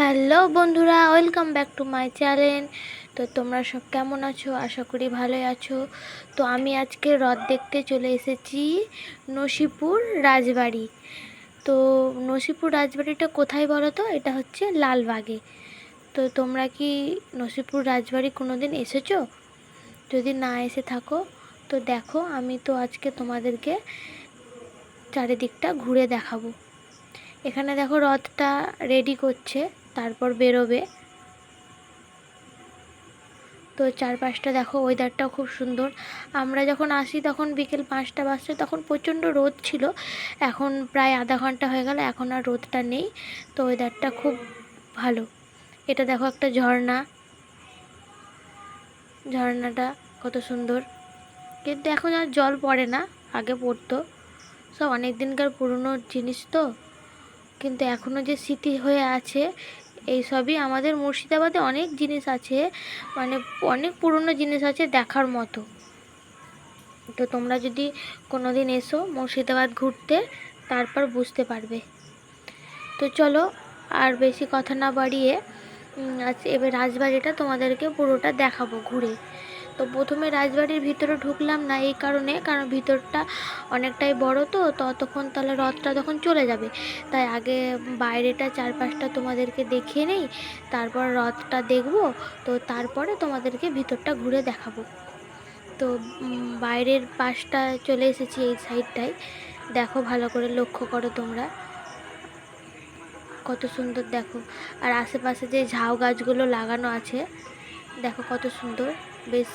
Hello বন্ধুরা, welcome back to my channel. তো তোমরা সব কেমন আছো? আশা করি ভালোই আছো। তো আমি আজকে হ্রদ দেখতে চলে এসেছি নসিপুর রাজবাড়ি। তো নসিপুর রাজবাড়িটা কোথায় বলো তো? এটা হচ্ছে লালবাগে। তো তোমরা কি নসিপুর রাজবাড়ি কোনো দিন এসেছ? যদি না এসে থাকো, তো দেখো, আমি তো আজকে তোমাদেরকে চারিদিকটা ঘুরে দেখাবো। এখানে দেখো রথটা রেডি করছে। তারপর বেরোবে। তো চারপাশটা দেখো ওয়েদারটাও খুব সুন্দর। আমরা যখন আসি তখন বিকেল পাঁচটা বাজছে, তখন প্রচণ্ড রোদ ছিল। এখন প্রায় আধা ঘণ্টা হয়ে গেল, এখন আর রোদটা নেই। তো ওয়েদারটা খুব ভালো। এটা দেখো একটা ঝর্ণা। ঝর্ণাটা কত সুন্দর। কিন্তু এখন আর জল পড়ে না, আগে পড়তো। সব অনেক দিনকার পুরনো জিনিস তো। কিন্তু এখনও যে স্মৃতি হয়ে আছে এই সবই আমাদের মুর্শিদাবাদে অনেক জিনিস আছে মানে অনেক পুরনো জিনিস আছে দেখার মতো। তো তোমরা যদি কোনো দিন এসো মুর্শিদাবাদ ঘুরতে, তারপর বুঝতে পারবে। তো চলো, আর বেশি কথা না বাড়িয়ে আজ এবার রাজবাড়িটা তোমাদেরকে পুরোটা দেখাবো ঘুরে। তো প্রথমে রাজবাড়ির ভিতরে ঢুকলাম না এই কারণে, কারণ ভিতরটা অনেকটাই বড় তো, ততক্ষণ তাহলে রথটা তখন চলে যাবে। তাই আগে বাইরেটা চারপাশটা তোমাদেরকে দেখিয়ে নেই, তারপর রথটা দেখব, তো তারপরে তোমাদেরকে ভিতরটা ঘুরে দেখাবো। তো বাইরের পাশটা চলে এসেছি এই সাইডটায়। দেখো ভালো করে লক্ষ্য করো তোমরা। কত সুন্দর দেখো। আর আশেপাশে যে ঝাউ গাছগুলো লাগানো আছে, দেখো কত সুন্দর। বেশ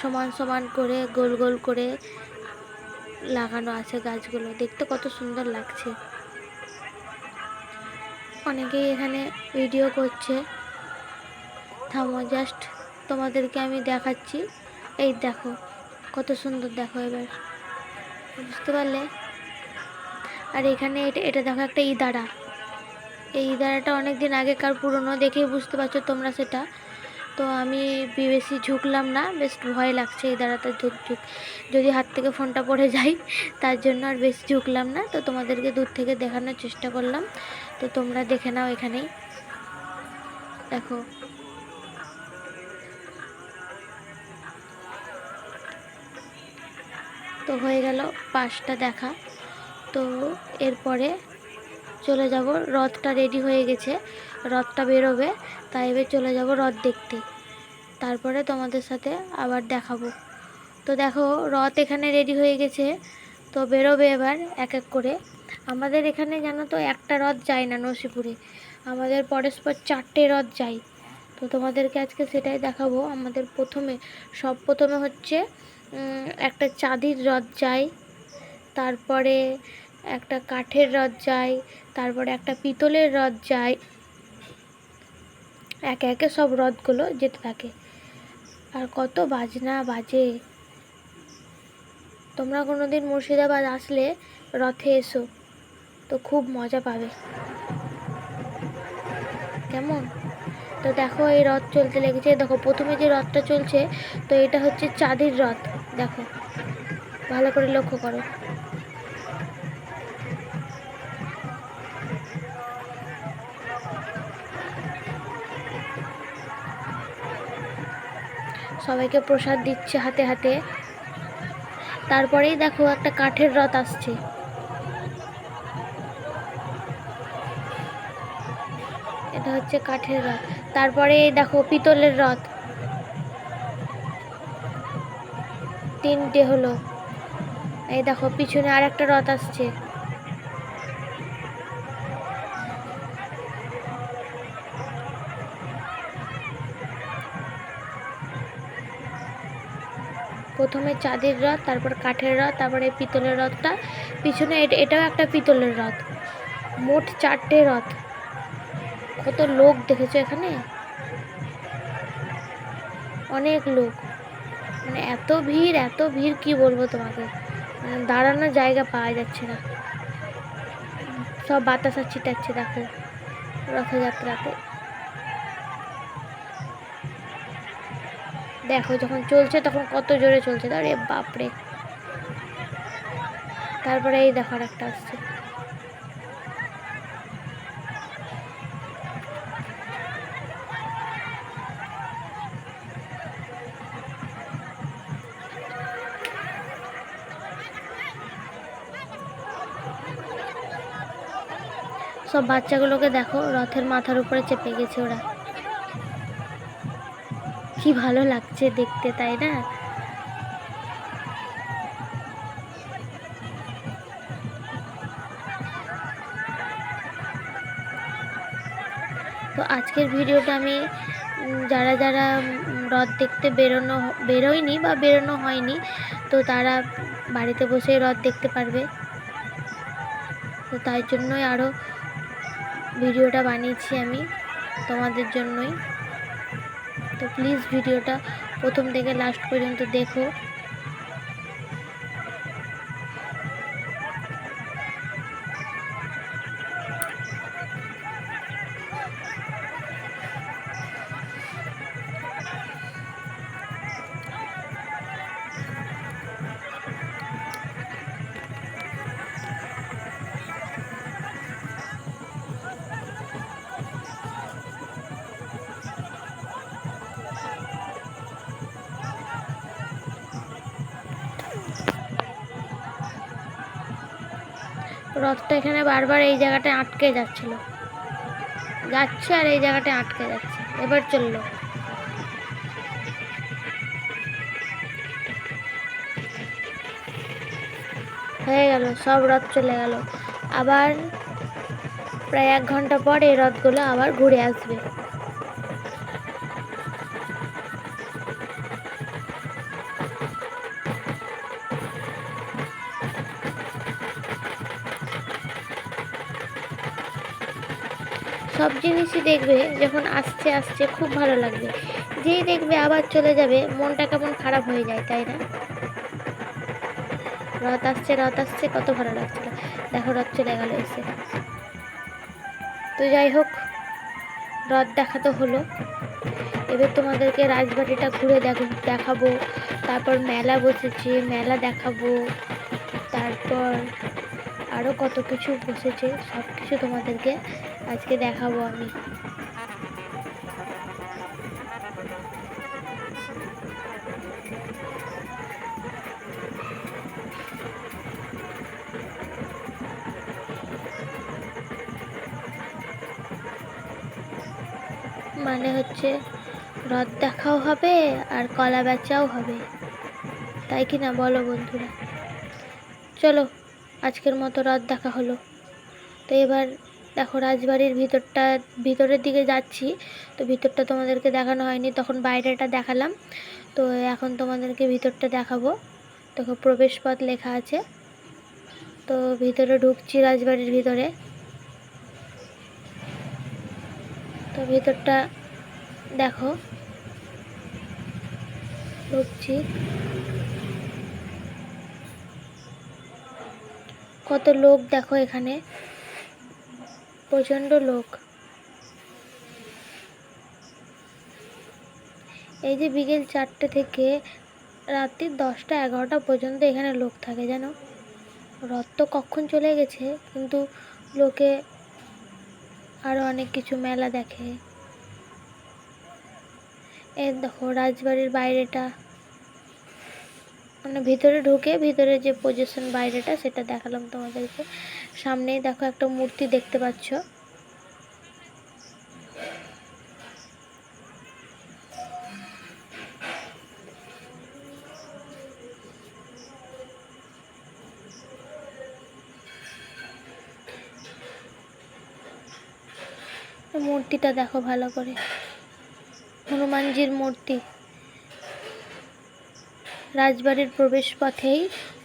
সমান সমান করে, গোল গোল করে লাগানো আছে গাছগুলো। দেখতে কত সুন্দর লাগছে। অনেকেই এখানে ভিডিও করছে। থামো জাস্ট তোমাদেরকে আমি দেখাচ্ছি। এই দেখো, কত সুন্দর দেখো এবার। বুঝতে পারলে? আর এখানে এটা এটা দেখো একটা ইদারা। এই ইদারাটা অনেক দিন আগেকার পুরনো, দেখেই বুঝতে পারছ তোমরা সেটা। তো আমি বেশি ঝুঁকলাম না, বেশ ভয় লাগছে এই দাঁড়াতে ঝুঁক যদি হাত থেকে ফোনটা পড়ে যায়, তার জন্য আর বেশি ঝুঁকলাম না। তো তোমাদেরকে দূর থেকে দেখানোর চেষ্টা করলাম। তো তোমরা দেখে নাও এখানেই। দেখো। তো হয়ে গেল পাশটা দেখা। তো এরপরে চলে যাব, রথটা রেডি হয়ে গেছে, রথটা বেরোবে, তাই এবার চলে যাব রথ দেখতে। তারপরে তোমাদের সাথে আবার দেখাবো। তো দেখো, রথ এখানে রেডি হয়ে গেছে, তো বেরোবে এবার এক এক করে। আমাদের এখানে জানো তো, একটা রথ যায় না নসিপুরে আমাদের পরস্পর চারটে রথ যায়। তো তোমাদেরকে আজকে সেটাই দেখাবো। আমাদের প্রথমে, সব প্রথমে হচ্ছে একটা চাঁদির রথ যায়। তারপরে একটা কাঠের রথ যায়। তারপরে একটা পিতলের রথ যায়। একে একে সব রথগুলো যেতে থাকে। আর কত বাজনা বাজে। তোমরা কোনো দিন মুর্শিদাবাদ আসলে রথে এসো, তো খুব মজা পাবে। কেমন? তো দেখো এই রথ চলতে লেগেছে। দেখো প্রথমে যে রথটা চলছে, তো এটা হচ্ছে চাঁদের রথ। দেখো, ভালো করে লক্ষ্য করো। সবাইকে প্রসাদ দিচ্ছে হাতে হাতে। তারপরেই দেখো একটা কাঠের রথ আসছে। এটা হচ্ছে কাঠের রথ। তারপরে দেখো পিতলের রথ। তিনটে হলো। এই দেখো, পিছনে আর একটা রথ আসছে। চাঁদের রথ, তারপর কাঠের রথ, তারপরে পিতলের রথটা। পিছনে এটাও একটা পিতলের রথ। মোট চারটে রথ। কত লোক দেখেছ এখানে? অনেক লোক। মানে এত ভিড় এত ভিড় কি বলব তোমাকে? মানে দাঁড়ানোর জায়গা পাওয়া যাচ্ছে না। সব বাতাসা ছিটাচ্ছে, দেখো। রথযাত্রাতে। দেখো যখন চলছে তখন কত জোরে চলছে। তাহলে বাপরে। তারপরে এই দেখো একটা আসছে। সব বাচ্চাগুলোকে দেখো, রথের মাথার উপরে চেপে গেছে ওরা। কি ভালো লাগছে দেখতে, তাই না? তো আজকের ভিডিওটা আমি যারা যারা রথ দেখতে বেরোনো, বেরোয়নি বা বেরোনো হয়নি, তো তারা বাড়িতে বসেই রথ দেখতে পারবে। তো তাই জন্যই আরও ভিডিওটা বানিয়েছি আমি তোমাদের জন্যই। তো প্লিজ ভিডিওটা প্রথম থেকে লাস্ট পর্যন্ত দেখো। রথটা এখানে বারবার এই জায়গাটায় আটকে যাচ্ছিল। যাচ্ছে আর এই জায়গাটায় আটকে যাচ্ছে। এবার চলল। হয়ে গেল, সব রথ চলে গেল। আবার প্রায় এক ঘণ্টা পর এই রথগুলো আবার ঘুরে আসবে। জিনিসই দেখবে যখন আসছে আসছে, খুব ভালো লাগবে। যেই দেখবে আবার চলে যাবে, মনটা কেমন খারাপ হয়ে যায়, তাই না? রথ আসছে রথ আসছে, কত ভালো লাগছিল। দেখো রথ চলে গেল, এসে। তো যাই হোক রথ দেখা তো হলো। এবার তোমাদেরকে রাজবাড়িটা ঘুরে দেখ- দেখাবো। তারপর মেলা বসেছে, মেলা দেখাবো। তারপর আরও কত কিছু বসেছে সব কিছু তোমাদেরকে আজকে দেখাবো আমি। মানে হচ্ছে রথ দেখাও হবে আর কলা বেচাও হবে। তাই কি না বলো বন্ধুরা? চলো, আজকের মতো রথ দেখা হলো। তো এবার দেখো, রাজবাড়ির ভিতরটা, ভিতরের দিকে যাচ্ছি। তো ভিতরটা তোমাদেরকে দেখানো হয়নি, তখন বাইরেটা দেখালাম। তো এখন তোমাদেরকে ভিতরটা দেখাবো। দেখো, প্রবেশপথ লেখা আছে। তো ভিতরে ঢুকছি রাজবাড়ির ভিতরে। তো ভিতরটা দেখো, ঢুকছি। কত লোক দেখো এখানে। প্রচণ্ড লোক। এই যে বিকেল চারটে থেকে রাত্রি দশটা এগারোটা পর্যন্ত এখানে লোক থাকে, জানো? রথ তো কখন চলে গেছে, কিন্তু লোকে আরও অনেক কিছু মেলা দেখে। এ দেখো রাজবাড়ির বাইরেটা। মানে ভিতরে ঢুকে ভিতরে যে পজিশন বাইরেটা, সেটা দেখালাম তোমাদেরকে। সামনেই দেখো একটা মূর্তি দেখতে পাচ্ছ। মূর্তিটা দেখো ভালো করে। হনুমানজির মূর্তি। রাজবাড়ির প্রবেশ পথেই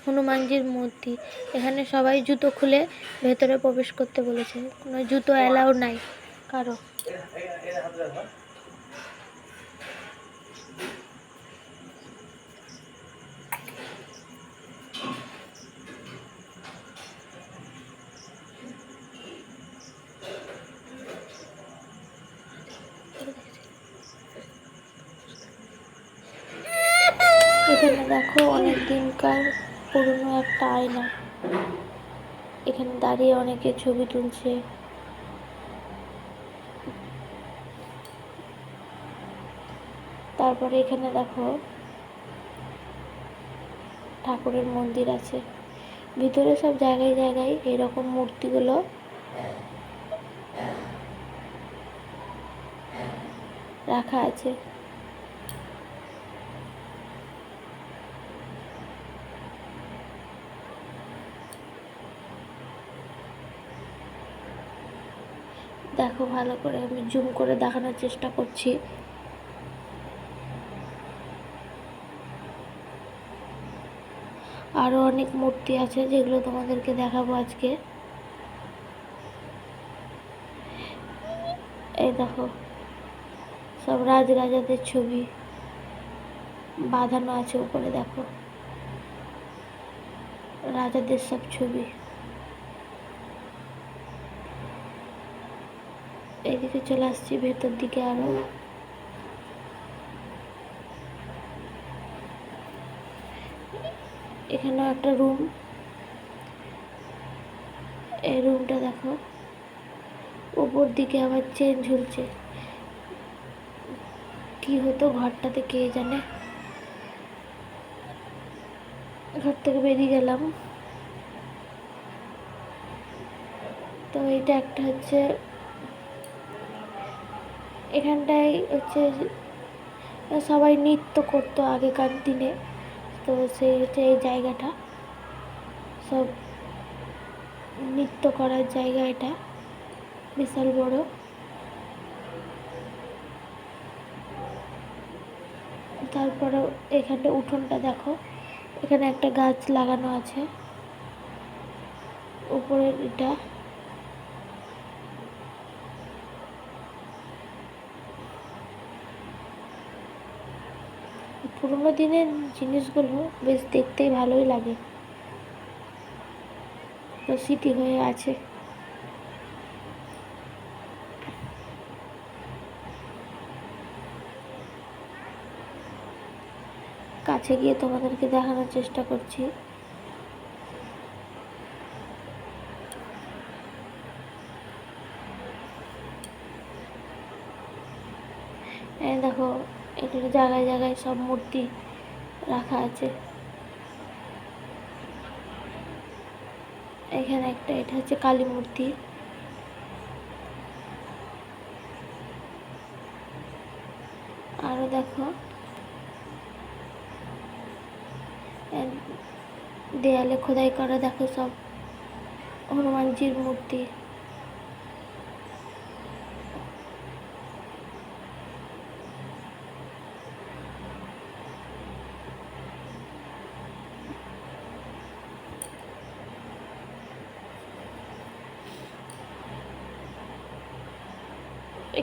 হনুমানজির মূর্তি। এখানে সবাই জুতো খুলে ভেতরে প্রবেশ করতে বলেছে। কোনো জুতো অ্যালাউ নাই, কারও। আয়না এখানে দাঁড়িয়ে অনেকে ছবি তুলছে। তারপরে এখানে দেখো, ঠাকুরের মন্দির আছে। ভিতরে সব জায়গায় জায়গায় এরকম মূর্তিগুলো। রাখা আছে। দেখো ভালো করে আমি জুম করে দেখানোর চেষ্টা করছি। আরও অনেক মূর্তি আছে যেগুলো তোমাদেরকে দেখাবো আজকে। এই দেখো, সব রাজরাজাদের ছবি বাঁধানো আছে উপরে, দেখো। রাজাদের সব ছবি। এইদিকে চলে আসছি, ভেতর দিকে আরও। এখানে একটা রুম এই রুমটা দেখো। উপর দিকে আবার চেন ঝুলছে। কি হতো ঘরটাতে কে জানে? ঘর থেকে বেরিয়ে গেলাম। তো এটা একটা হচ্ছে এখানটায় হচ্ছে সবাই নৃত্য করতো আগেকার দিনে। তো সেই হচ্ছে এই জায়গাটা। সব নৃত্য করার জায়গা এটা। বিশাল বড়। তারপরে এখানটা উঠোনটা দেখো। এখানে একটা গাছ লাগানো আছে। উপরের এটা। পুরোনো দিনের জিনিসগুলো বেশ দেখতে ভালোই লাগে। তো স্মৃতি হয়ে আছে। কাছে গিয়ে তোমাদেরকে দেখানোর চেষ্টা করছি এই দেখো এগুলো জায়গায় জায়গায় সব মূর্তি রাখা আছে। এখানে একটা, এটা হচ্ছে কালী মূর্তি। আরও দেখো। দেয়ালে খোদাই করা, দেখো সব হনুমানজির মূর্তি।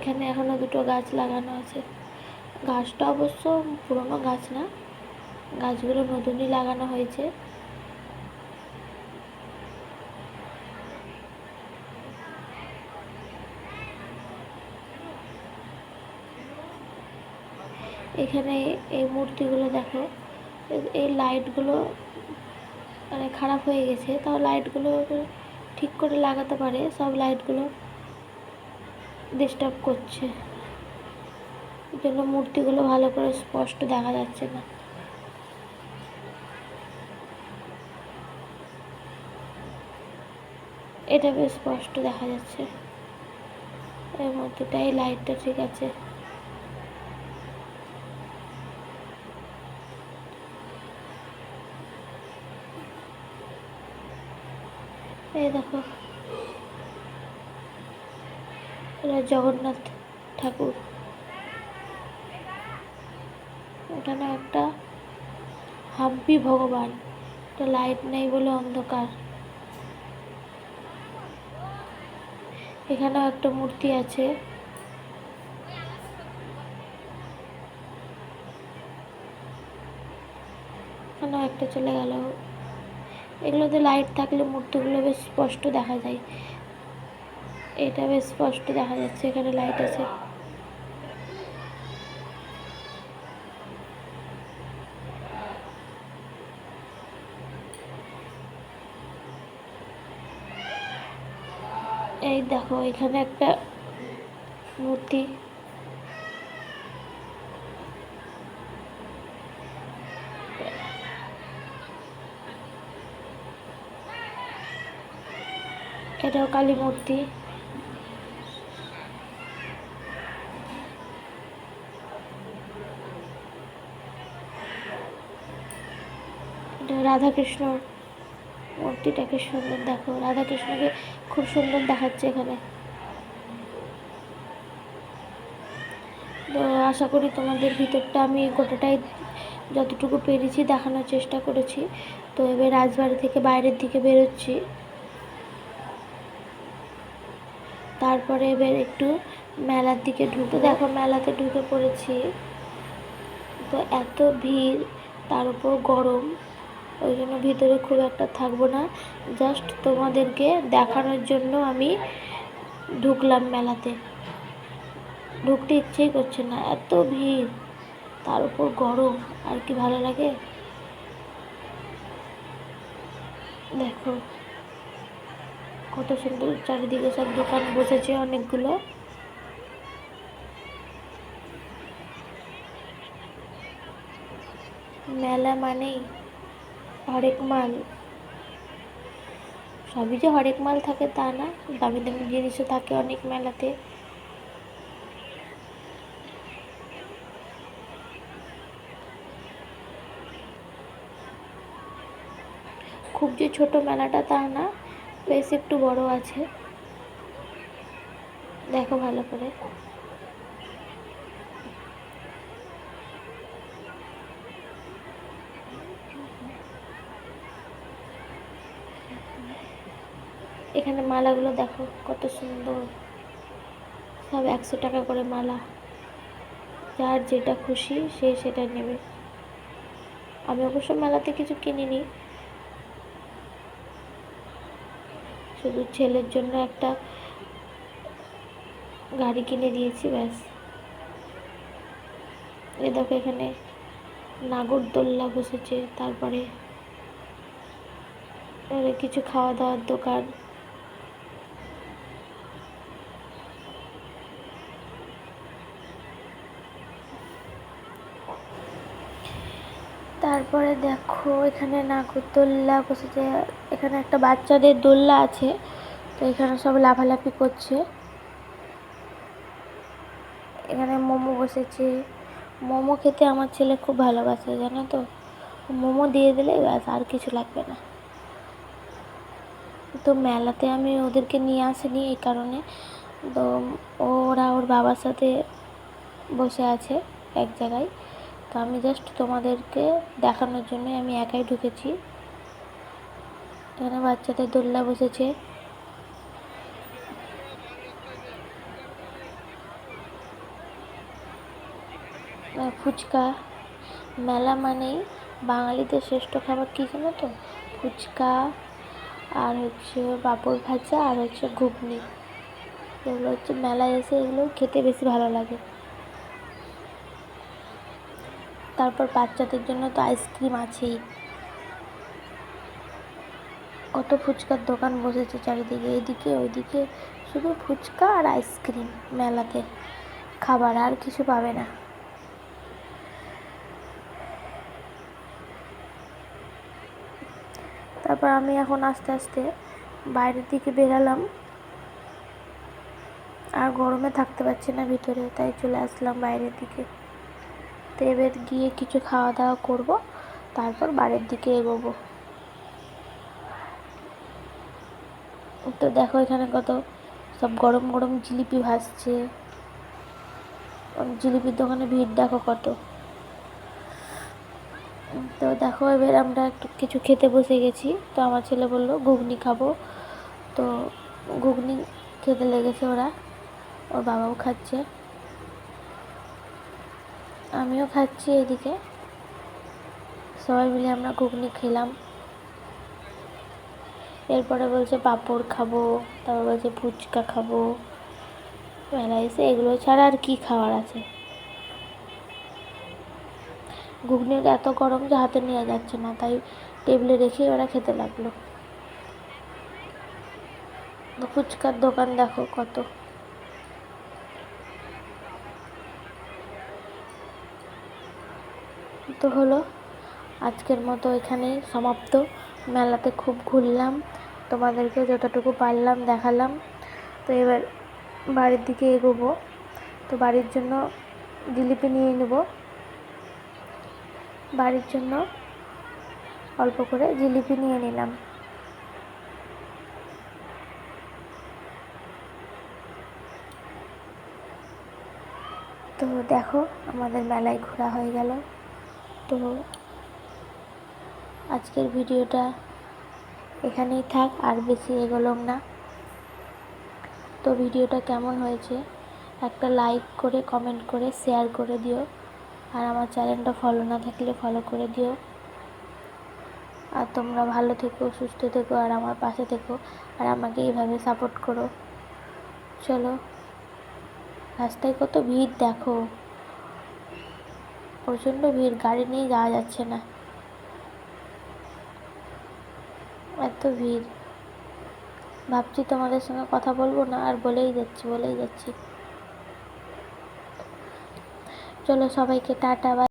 এখানে এখনও দুটো গাছ লাগানো আছে। গাছটা অবশ্য পুরনো গাছ না, গাছগুলো নতুনই লাগানো হয়েছে। এখানে এই মূর্তিগুলো দেখো, এই লাইটগুলো মানে খারাপ হয়ে গেছে, তাও লাইটগুলো ঠিক করে লাগাতে পারে, সব লাইটগুলো। ডিস্টার্ব করছে। এই জন্য মূর্তিগুলো ভালো করে স্পষ্ট দেখা যাচ্ছে না। এটা বেশ স্পষ্ট দেখা যাচ্ছে। এর মধ্যেটাই লাইটটা ঠিক আছে। এই দেখো। জগন্নাথ ঠাকুর। এখানে একটা হাম্পি ভগবান। এটা লাইট নেই বলে অন্ধকার। এখানেও একটা মূর্তি আছে। এখানেও একটা চলে গেল। এগুলোতে লাইট থাকলে মূর্তিগুলো বেশ স্পষ্ট দেখা যায়। এটা বেশ স্পষ্ট দেখা যাচ্ছে, এখানে লাইট আছে। এই দেখো, এখানে একটা মূর্তি। এটাও কালী মূর্তি। রাধাকৃষ্ণ মূর্তিটাকে সুন্দর দেখো। রাধাকৃষ্ণকে খুব সুন্দর দেখাচ্ছে এখানে। তো আশা করি তোমাদের ভিতরটা আমি গোটাটাই যতটুকু পেরেছি দেখানোর চেষ্টা করেছি। তো এবার রাজবাড়ি থেকে বাইরের দিকে বেরোচ্ছি। তারপরে এবার একটু মেলার দিকে ঢুকে দেখো, মেলাতে ঢুকে পড়েছি। তো এত ভিড়, তার উপর গরম। ওই জন্য ভিতরে খুব একটা থাকব না। জাস্ট তোমাদেরকে দেখানোর জন্য আমি ঢুকলাম মেলাতে। ঢুকতে ইচ্ছেই করছে না, এত ভিড়। তার উপর গরম, আর কি ভালো লাগে? দেখো, কত সুন্দর চারিদিকে সব দোকান বসেছে অনেকগুলো। মেলা মানেই হরেক মাল। সবই যে হরেক মাল থাকে তা না, দামি দামি জিনিসও থাকে অনেক মেলাতে। খুব যে ছোট মেলাটা তা না বেশ একটু বড় আছে। দেখো ভালো করে। এখানে মালাগুলো দেখো, কত সুন্দর। সব একশো টাকা করে মালা। যার যেটা খুশি, সে সেটা নেবে। আমি অবশ্য মেলাতে কিছু কিনিনি। শুধু ছেলের জন্য একটা গাড়ি কিনে দিয়েছি, ব্যাস। এ দেখো এখানে নাগরদোল্লা বসেছে, তারপরে কিছু খাওয়া দাওয়ার দোকান। তারপরে দেখো এখানে নাগরদোল্লা বসেছে। এখানে একটা বাচ্চাদের দোল্লা আছে, তো এখানে সব লাফালাফি করছে। এখানে মোমো বসেছে। মোমো খেতে আমার ছেলে খুব ভালোবাসে, জানো তো? মোমো দিয়ে দিলে ব্যাস, আর কিছু লাগবে না। তো মেলাতে আমি ওদেরকে নিয়ে আসিনি এই কারণে। তো ওরা ওর বাবার সাথে বসে আছে এক জায়গায়। তো আমি জাস্ট তোমাদেরকে দেখানোর জন্য আমি একাই ঢুকেছি। এখানে বাচ্চাদের দোল্লা বসেছে। ফুচকা। মেলা মানেই বাঙালিদের শ্রেষ্ঠ খাবার কী জানো তো? ফুচকা, আর হচ্ছে পাঁপড় ভাজা, আর হচ্ছে ঘুগনি। এগুলো হচ্ছে মেলায় এসে এগুলো খেতে বেশি ভালো লাগে। তারপর বাচ্চাদের জন্য তো আইসক্রিম আছেই। কত ফুচকার দোকান বসেছে চারিদিকে, এদিকে, ওইদিকে। শুধু ফুচকা আর আইসক্রিম মেলাতে। খাবার আর কিছু পাবে না। তারপর আমি এখন আস্তে আস্তে বাইরের দিকে বেরালাম। আর গরমে থাকতে পারছি না ভিতরে, তাই চলে আসলাম বাইরের দিকে। তো এবার গিয়ে কিছু খাওয়া দাওয়া করব, তারপর বাড়ির দিকে এগোবো। তো দেখো এখানে কত সব গরম গরম জিলিপি ভাসছে। জিলিপির দোকানে ভিড় দেখো কত। তো দেখো এবার আমরা একটু কিছু খেতে বসে গেছি। তো আমার ছেলে বলল, ঘুগনি খাব। তো ঘুগনি খেতে লেগেছে ওরা। ওর বাবাও খাচ্ছে। আমিও খাচ্ছি এদিকে। সবাই মিলে আমরা ঘুগনি খেলাম। এরপরে বলছে পাঁপড় খাব, তারপর বলছে ফুচকা খাব মেলা এসে এগুলো ছাড়া আর কি খাবার আছে? ঘুগনিটা এত গরম যে হাতে নেওয়া যাচ্ছে না, তাই টেবিলে রেখে ওরা খেতে লাগল। ফুচকার দোকান দেখো কত। তো হলো আজকের মতো এখানেই সমাপ্ত। মেলাতে খুব ঘুরলাম তোমাদেরকে যতটুকু পারলাম দেখালাম। তো এবার বাড়ির দিকে এগোবো। তো বাড়ির জন্য জিলিপি নিয়ে নেব। বাড়ির জন্য অল্প করে জিলিপি নিয়ে নিলাম। তো দেখো, আমাদের মেলায় ঘোরা হয়ে গেল। তো আজকের ভিডিওটা এখানেই থাক, আর বেশি এগোলাম না। তো ভিডিওটা কেমন হয়েছে, একটা লাইক করে কমেন্ট করে শেয়ার করে দিও। আর আমার চ্যানেলটা ফলো না থাকলে ফলো করে দিও। আর তোমরা ভালো থেকো, সুস্থ থেকো, আর আমার পাশে থেকো, আর আমাকে এইভাবে সাপোর্ট করো। চলো রাস্তায় কত ভিড় দেখো। প্রচণ্ড ভিড়, গাড়ি নিয়ে যাওয়া যাচ্ছে না। এত ভিড়। ভাবছি তোমাদের সঙ্গে কথা বলব না, আর বলেই যাচ্ছি বলেই যাচ্ছি। চলো সবাইকে টাটা